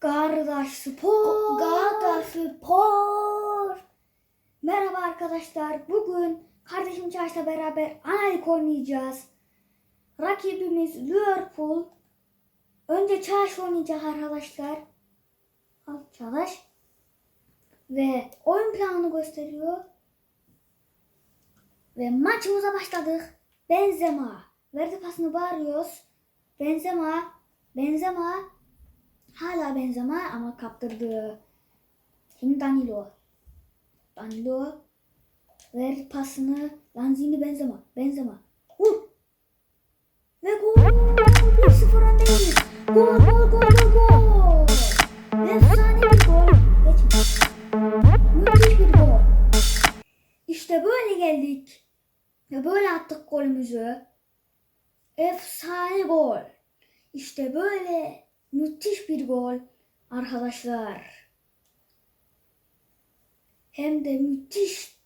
Kardeş Spor. Galatasaray Spor. Merhaba arkadaşlar. Bugün kardeşim Çağış'la beraber analik oynayacağız. Rakibimiz Liverpool. Önce Çağış oynayacak arkadaşlar. Al Çağdaş. Ve oyun planını gösteriyor. Ve maçımıza başladık. Benzema. Verdi pasını bağırıyoruz. Benzema. Benzema. Hala Benzema ama kaptırdı. Şimdi Danilo. Danilo. Ver pasını. Lanzini Benzema. Benzema. Vur. Ve gol. 1-0 öndeyiz. Gol gol gol gol gol. Efsane bir gol. Geçme. Müthiş bir gol. İşte böyle geldik. Ve böyle attık golümüzü. Efsane gol. İşte böyle müthiş bir gol arkadaşlar. Hem de müthiş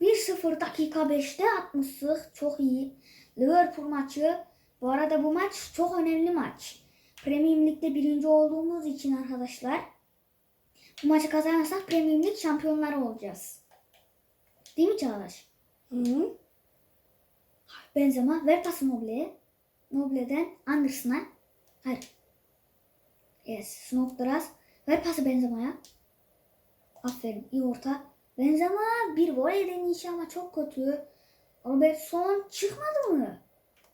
1-0 dakika 5'te atmıştık. Çok iyi. Liverpool maçı. Bu arada bu maç çok önemli maç. Premier Lig'de birinci olduğumuz için arkadaşlar. Bu maçı kazanırsak Premier Lig şampiyonları olacağız. Değil mi Çağdaş? Hı? Benzema ver pası Noble'ye. Noble'den Anderson'a. Hayır. Yes. Snodgrass. Ver pası Benzema'ya. Aferin. iyi orta. Benzema bir voley deneyişi ama çok kötü. Robertson çıkmadı mı?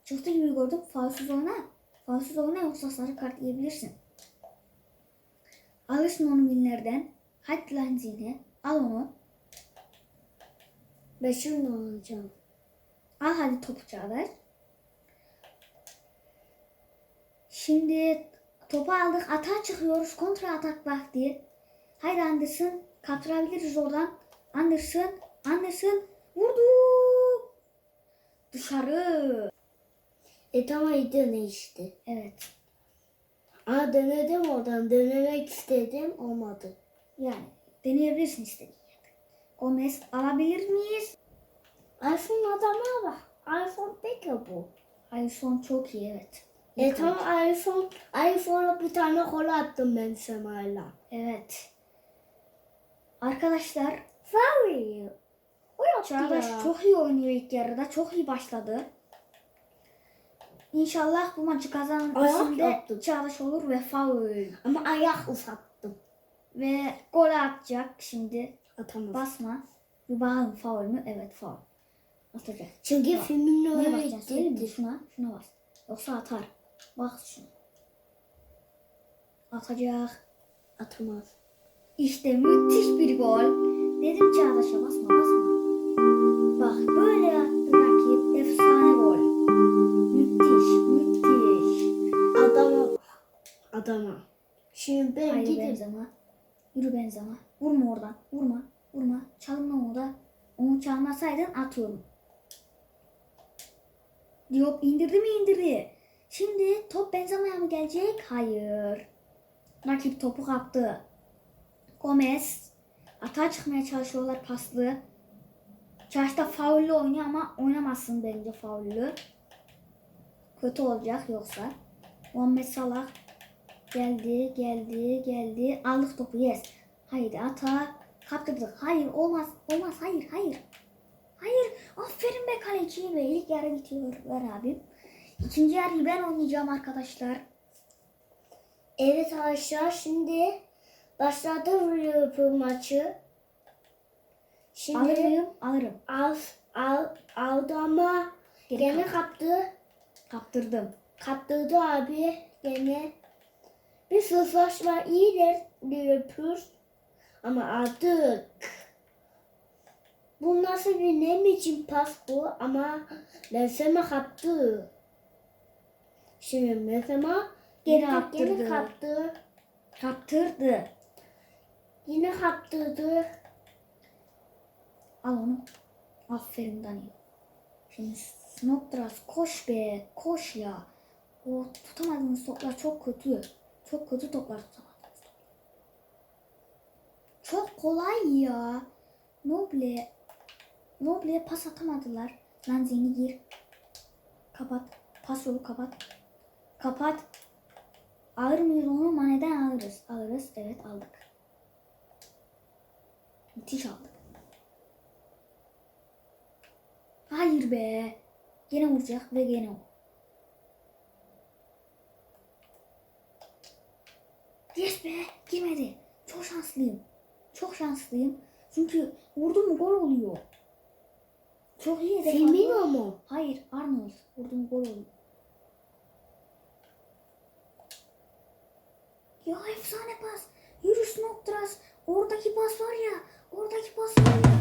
Çıktı gibi gördüm. Falsız oyna. Falsız oyna yoksa sarı kart yiyebilirsin. Alırsın onu millerden. Hadi Lanzini. Al onu. Ben şimdi alacağım. Al hadi topu Çağlar. Şimdi topu aldık. Atağa çıkıyoruz. Kontra atak vakti. Haydi Anderson. Kaptırabiliriz oradan. Anderson. Anderson. Vurdu. Dışarı. E tamam dene işte. Evet. Aa denedim oradan. Denemek istedim. Olmadı. Yani deneyebilirsin istediğin yerde. Gomez alabilir miyiz? iPhone adama bak. iPhone peki bu. Alisson çok iyi evet. E tamam iPhone. iPhone'a bir tane gol attım ben Sema'yla. Evet. Arkadaşlar Sorry. O yaptı Çağdaş ya. çok iyi oynuyor ilk yarıda. Çok iyi başladı. İnşallah bu maçı yaptı. Çağdaş olur ve faul. Ama ayak uzattım. Ve gol atacak şimdi. Atamaz. Basma. Bir bakalım faul mü? Evet faul. Atacak. Çünkü filmin öyle? Söyleyeyim mi? Şuna, şuna bas. Yoksa atar. Bak şuna. Atacak. Atamaz. İşte müthiş bir gol. Dedim Çağdaş'a basma basma. Bak böyle yaptı rakip. Efsane gol. Müthiş müthiş. Adama. Adama. Şimdi ben Haydi gidip Benzema. Yürü Benzema. Vurma oradan. Vurma. Vurma. Çalma orada. Onu çalmasaydın atıyorum. Diop indirdi mi indirdi. Şimdi top Benzema'ya mı gelecek? Hayır. Rakip topu kaptı. Gomez. Atağa çıkmaya çalışıyorlar paslı. Çarşıda faullü oynuyor ama oynamazsın bence faullü. Kötü olacak yoksa. Muhammed Salah geldi, geldi, geldi. Aldık topu yes. Haydi ata. Kaptırdık. Hayır olmaz, olmaz. Hayır, hayır. Hayır. Aferin be kaleci ve ilk yarı bitiyor. Ver abim. İkinci yarıyı ben oynayacağım arkadaşlar. Evet arkadaşlar şimdi başladı Liverpool maçı. Şimdi Alır mıyım? Alırım. al, al, aldı ama Geri gene kap- kaptı. kaptırdım. Kaptırdı abi gene. Bir sözleşme iyidir Liverpool. Ama artık bu nasıl bir ne biçim pas bu ama Benzema kaptı. Şimdi Benzema Gene gene kaptırdı. Gene kaptı. Kaptırdı. Yine kaptırdı. Al onu. Aferin Dani. Şimdi Snodgrass koş be. Koş ya. O tutamadığınız toplar çok kötü. Çok kötü toplar tutamadınız. Çok kolay ya. Noble. Noble'ye pas atamadılar. Lanzini gir. Kapat. Pas yolu kapat. Kapat. Alır mıyız onu? Mane'den alırız. Alırız. Evet aldık. Müthiş aldık. Hayır be. Gene vuracak ve gene o. Yes be. Girmedi. Çok şanslıyım. Çok şanslıyım. Çünkü vurdum mu gol oluyor. Çok iyi. Firmino mu? Hayır Arnold. Vurdum gol oluyor. Ya efsane pas. Yürü Snodgrass. Oradaki pas var ya. Oradaki pas var ya.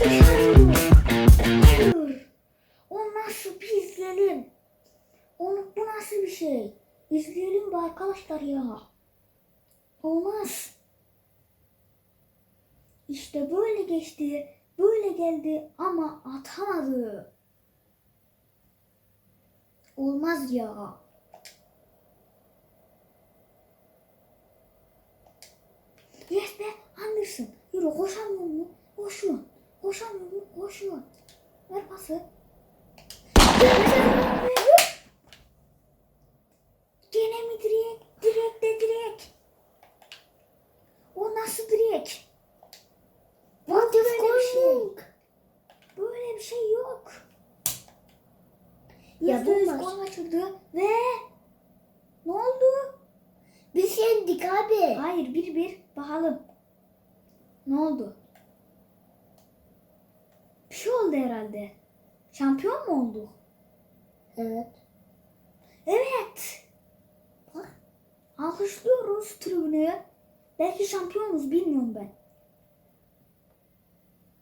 Dışarı. Bir izleyelim. Onu, bu nasıl bir şey? İzleyelim be arkadaşlar ya. Olmaz. İşte böyle geçti. Böyle geldi ama atamadı. Olmaz ya. Yes be Anderson. Yürü koşamıyor mu? Koşuyor. Koşamıyor mu? Koşuyor. Ver pası. Gene mi direk? Direk de direk. O nasıl direk? What is bir şey. Böyle bir şey yok. Ya bu gol kaçırdı ve ne oldu? Biz yendik abi. Hayır bir bir bakalım. Ne oldu? Bir şey oldu herhalde. Şampiyon mu olduk? Evet. Evet. Bak. Alkışlıyoruz tribünü. Belki şampiyonuz bilmiyorum ben.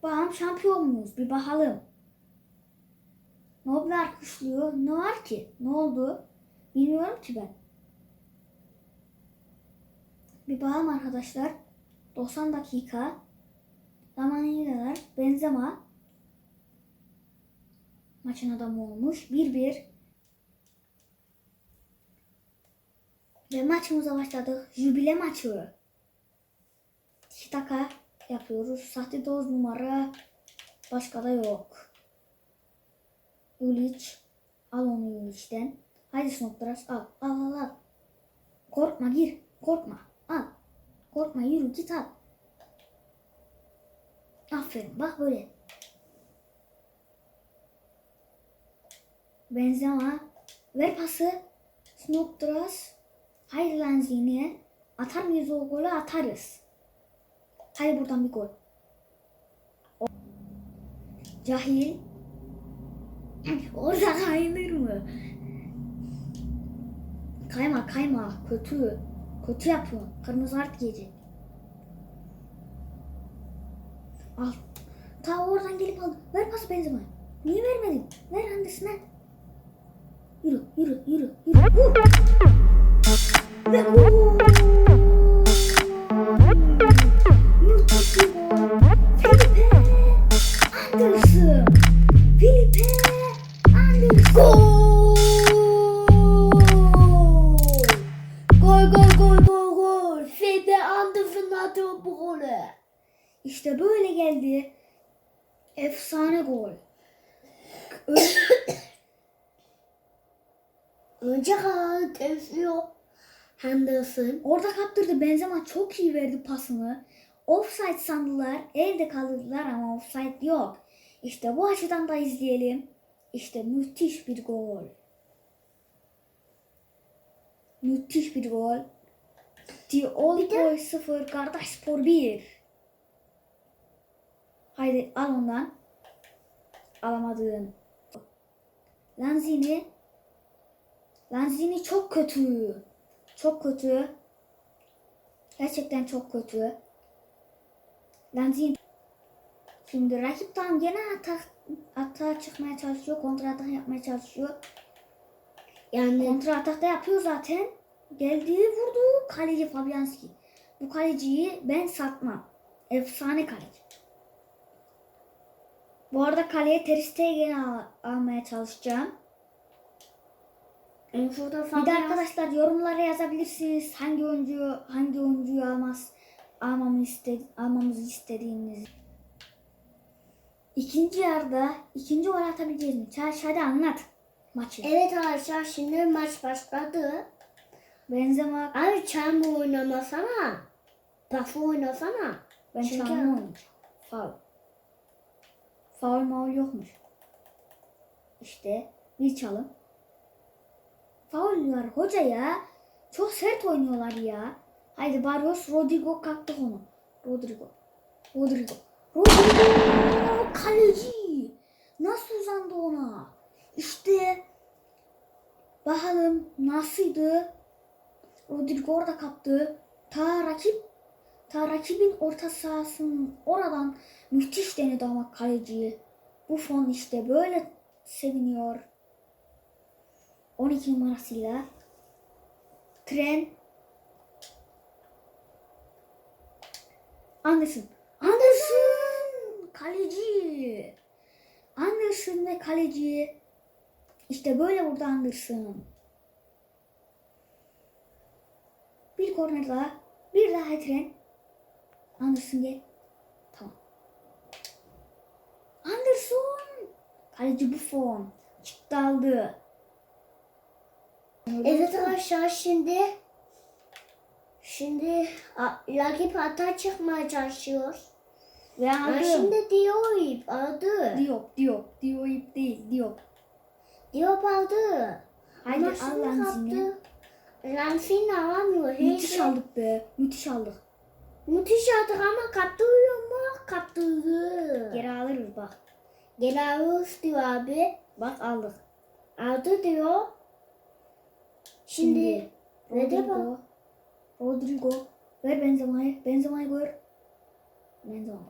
Bakalım şampiyon muyuz? Bir bakalım. Ne oldu alkışlıyor? Ne var ki? Ne oldu? Bilmiyorum ki ben. Bir bakalım arkadaşlar. 90 dakika. Kadar Benzema maçın adamı olmuş. 1-1. Ve maçımıza başladık. Jübile maçı. Tiki yapıyoruz. Sahte 9 numara. Başka da yok. Ulic. Al onu Ulic'den. Haydi Snodgrass al. Al al al. Korkma gir. Korkma. Al. Korkma yürü git al. Aferin bak böyle. Benzema. Ver pası. Snodgrass. Haydi lan Zini. Atar mıyız o golü? Atarız. Haydi buradan bir gol. Cahil. Orada kayılır mı? Kayma kayma. Kötü. Kötü yapıyor. Kırmızı kart giyecek. Al. Ta oradan gelip al. Ver pası Benzema. Niye vermedin? Ver Anderson'a. Yürü yürü yürü yürü. Vur. Ve Henderson. Orada kaptırdı. Benzema çok iyi verdi pasını. Offside sandılar. Elde kalırdılar ama offside yok. İşte bu açıdan da izleyelim. İşte müthiş bir gol. Müthiş bir gol. The Old Boy 0, Kardeş Spor 1. Haydi al ondan. Alamadın. Lanzini. Lanzini çok kötü. Çok kötü. Gerçekten çok kötü. Lanzini. Şimdi rakip tam gene atak, atağa çıkmaya çalışıyor. Kontra atak yapmaya çalışıyor. Yani Kontra atak da yapıyor zaten. Geldi vurdu kaleci Fabianski. Bu kaleciyi ben satmam. Efsane kaleci. Bu arada kaleye Ter Stegen'i al- almaya çalışacağım. Şurada Bir de arkadaşlar yorumlara yazabilirsiniz hangi oyuncuyu hangi oyuncuyu almaz almamı iste, almamızı istediğiniz. İkinci yarıda ikinci gol atabileceğiz mi? Çağış hadi anlat. maçı. Evet arkadaşlar şimdi maç başladı. Benzema Abi çamur oynamasana. Pafu oynasana. ben Çünkü- çalımı oynayacağım. Faul. Faul maul yokmuş. İşte bir çalım. Faul diyorlar hoca ya. Çok sert oynuyorlar ya. Haydi Barrios Rodrigo kaptı onu. Rodrigo. Rodrigo. Rodrigo kaleci. Nasıl uzandı ona? İşte bakalım nasıldı? Rodrigo orada kaptı. Ta rakip ta rakibin orta sahasının oradan müthiş denedi ama kaleci. Bu fon işte böyle seviniyor. 12 numarasıyla Tren Anderson. Anderson! Kaleci. Anderson ve kaleci. İşte böyle burada Anderson. Bir korner daha. Bir daha tren. Anderson gel. Tamam. Anderson! Kaleci Buffon. Çıktı aldı. Evet arkadaşlar şimdi şimdi rakip hata çıkmaya çalışıyor. Ve Ha, aldı. şimdi Diop aldı. Diop, Diop. Diop değil, Diop. Diop aldı. Haydi al kaptı. Lanzini alamıyor. Müthiş aldık be. Müthiş aldık. Müthiş aldık ama kaptırıyor mu? Kaptırdı. Geri alırız bak. Geri alırız diyor abi. Bak aldık. Aldı diyor. Şimdi. Rodrigo. Rodrigo. Ver Benzema'yı. Benzema'yı gör. Benzema.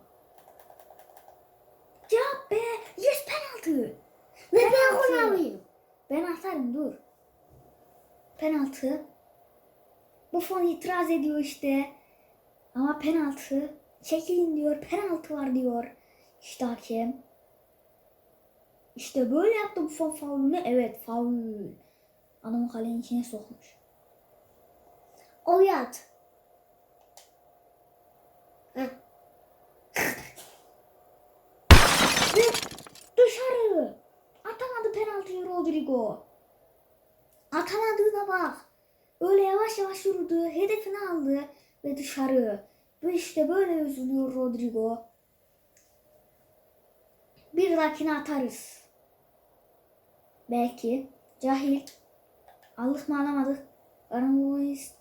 Ya be. Yes penaltı. Ve ben onu alayım. Ben atarım dur. Penaltı. Buffon itiraz ediyor işte. Ama penaltı. Çekilin diyor. Penaltı var diyor. İşte hakem. İşte böyle yaptı Buffon faulünü. Evet faul. Adamı kalenin içine sokmuş. Heh. Ve dışarı. Atamadı penaltıyı Rodrigo. Atamadığına bak. Öyle yavaş yavaş yürüdü. Hedefini aldı. Ve dışarı. Ve işte böyle üzülüyor Rodrigo. Bir dahakine atarız. Belki. Cahil. Aldık mı alamadık. Aramız.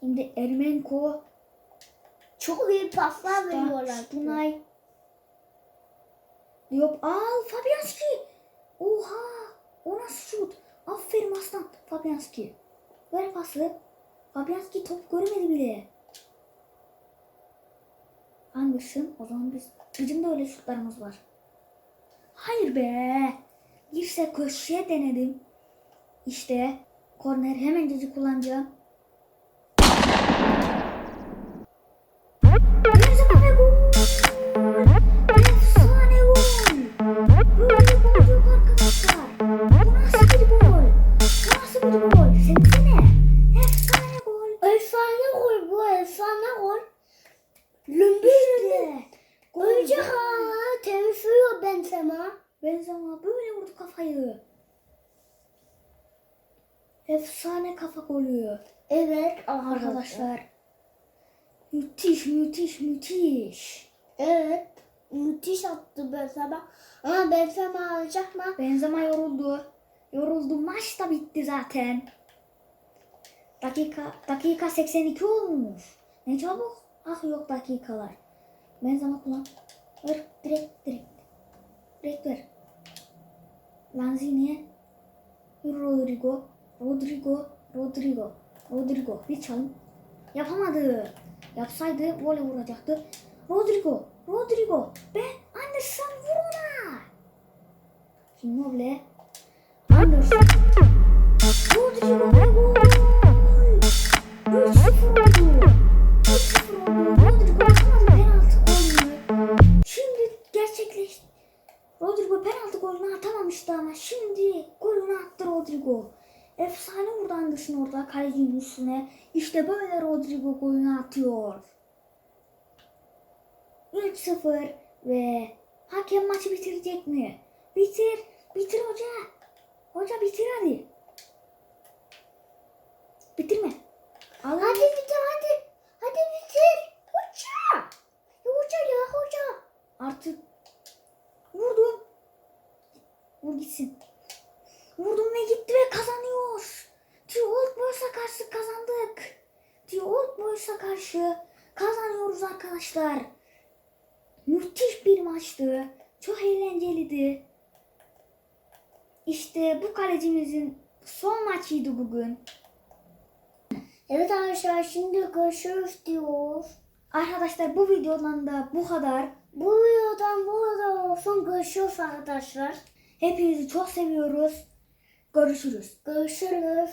Şimdi Ermenko. Çok iyi paslar veriyorlar. Stunay. Diop. Al Fabianski. Oha. O nasıl şut? Aferin aslan. Fabianski. Ver pası. Fabianski top görmedi bile. Anderson. O zaman biz, bizim de öyle şutlarımız var. Hayır be. Girse köşeye denedim. İşte korner hemen cacı kullanacağım. Golü. Evet Arkadaşlar. Müthiş müthiş müthiş. Evet. Müthiş attı Benzema. Ama Benzema alacak mı? Benzema yoruldu. Yoruldu. Maç da bitti zaten. Dakika dakika 82 olmuş. Ne çabuk. Ah yok dakikalar. Benzema kullan. Ver direkt direkt. Direkt ver. Lanzini. Rodrigo. Rodrigo. Rodrigo. Rodrigo. Çalım. Yapamadı. Yapsaydı voley vuracaktı. Rodrigo. Rodrigo. Be Anderson vur ona. Immobile. Anderson. Rodrigo gol. 3-0 oldu. 3-0 oldu. Rodrigo atamadı penaltı golünü. Şimdi gerçekleşti. Rodrigo penaltı golünü atamamıştı ama şimdi golünü attı Rodrigo. Efsane vurdu Anderson orada kalecinin üstüne. İşte böyle Rodrigo golünü atıyor. 3-0 ve hakem maçı bitirecek mi? Bitir, Bitir hoca. Hoca bitir hadi. Bitirme. Allah Hadi bitir hadi. Hadi bitir. Hoca. Ya hoca ya hoca. Artık vurdum. Vur gitsin. Vurdum ve gitti ve kazanıyor. Tio Old Boys'a karşı kazandık. Tio Old Boys'a karşı kazanıyoruz arkadaşlar. Müthiş bir maçtı. Çok eğlenceliydi. İşte bu kalecimizin son maçıydı bugün. Evet arkadaşlar şimdi görüşürüz diyor. Arkadaşlar bu videodan da bu kadar. Bu videodan bu kadar olsun. Görüşürüz arkadaşlar. Hepinizi çok seviyoruz. Görüşürüz. Görüşürüz.